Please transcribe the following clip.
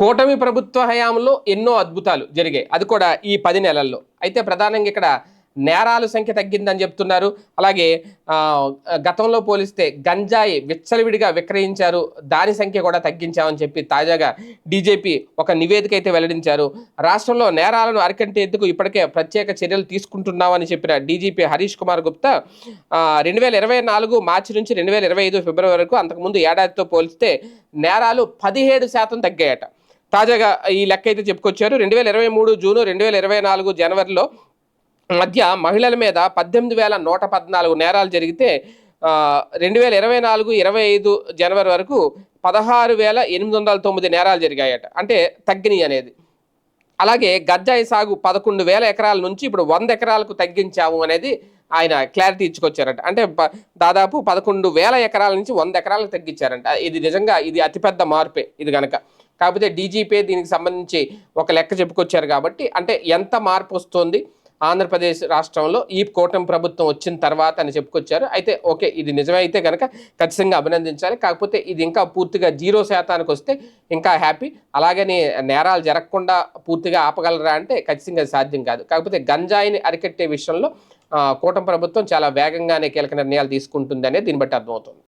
కూటమి ప్రభుత్వ హయాంలో ఎన్నో అద్భుతాలు జరిగాయి. అది కూడా ఈ పది నెలల్లో. అయితే ప్రధానంగా ఇక్కడ నేరాల సంఖ్య తగ్గిందని చెప్తున్నారు. అలాగే గతంలో పోలిస్తే గంజాయి విచ్చలవిడిగా విక్రయించారు. దాని సంఖ్య కూడా తగ్గించామని చెప్పి తాజాగా డీజేపీ ఒక నివేదిక అయితే వెల్లడించారు. రాష్ట్రంలో నేరాలను అరికట్టేందుకు ఇప్పటికే ప్రత్యేక చర్యలు తీసుకుంటున్నామని చెప్పిన డీజీపీ హరీష్ కుమార్ గుప్తా రెండు వేల ఇరవై నాలుగు మార్చి నుంచి రెండు వేల ఇరవై ఐదు ఫిబ్రవరి వరకు అంతకుముందు ఏడాదితో పోలిస్తే నేరాలు పదిహేడు శాతం తగ్గాయట. తాజాగా ఈ లెక్క అయితే చెప్పుకొచ్చారు. రెండు వేల ఇరవై మూడు జూను రెండు వేల ఇరవై నాలుగు జనవరిలో మధ్య మహిళల మీద పద్దెనిమిది వేల నూట పద్నాలుగు నేరాలు జరిగితే రెండు వేల ఇరవై నాలుగు ఇరవై ఐదు జనవరి వరకు పదహారు వేల ఎనిమిది వందల తొమ్మిది నేరాలు జరిగాయట. అంటే తగ్గినాయి అనేది. అలాగే గజ్జాయి సాగు పదకొండు వేల ఎకరాల నుంచి ఇప్పుడు వంద ఎకరాలకు తగ్గించాము అనేది ఆయన క్లారిటీ ఇచ్చుకొచ్చారట. అంటే దాదాపు పదకొండు వేల ఎకరాల నుంచి వంద ఎకరాలకు తగ్గించారంట. ఇది నిజంగా ఇది అతిపెద్ద మార్పే ఇది కనుక కాకపోతే డీజీపీ దీనికి సంబంధించి ఒక లెక్క చెప్పుకొచ్చారు కాబట్టి అంటే ఎంత మార్పు వస్తుంది ఆంధ్రప్రదేశ్ రాష్ట్రంలో ఈ కూటమి ప్రభుత్వం వచ్చిన తర్వాత అని చెప్పుకొచ్చారు. అయితే ఓకే ఇది నిజమైతే కనుక ఖచ్చితంగా అభినందించాలి. కాకపోతే ఇది ఇంకా పూర్తిగా జీరో శాతానికి వస్తే ఇంకా హ్యాపీ. అలాగని నేరాలు జరగకుండా పూర్తిగా ఆపగలరా అంటే ఖచ్చితంగా అది సాధ్యం కాదు. కాకపోతే గంజాయిని అరికట్టే విషయంలో కూటమి ప్రభుత్వం చాలా వేగంగానే కీలక నిర్ణయాలు తీసుకుంటుందనే దీన్ని బట్టి అర్థమవుతుంది.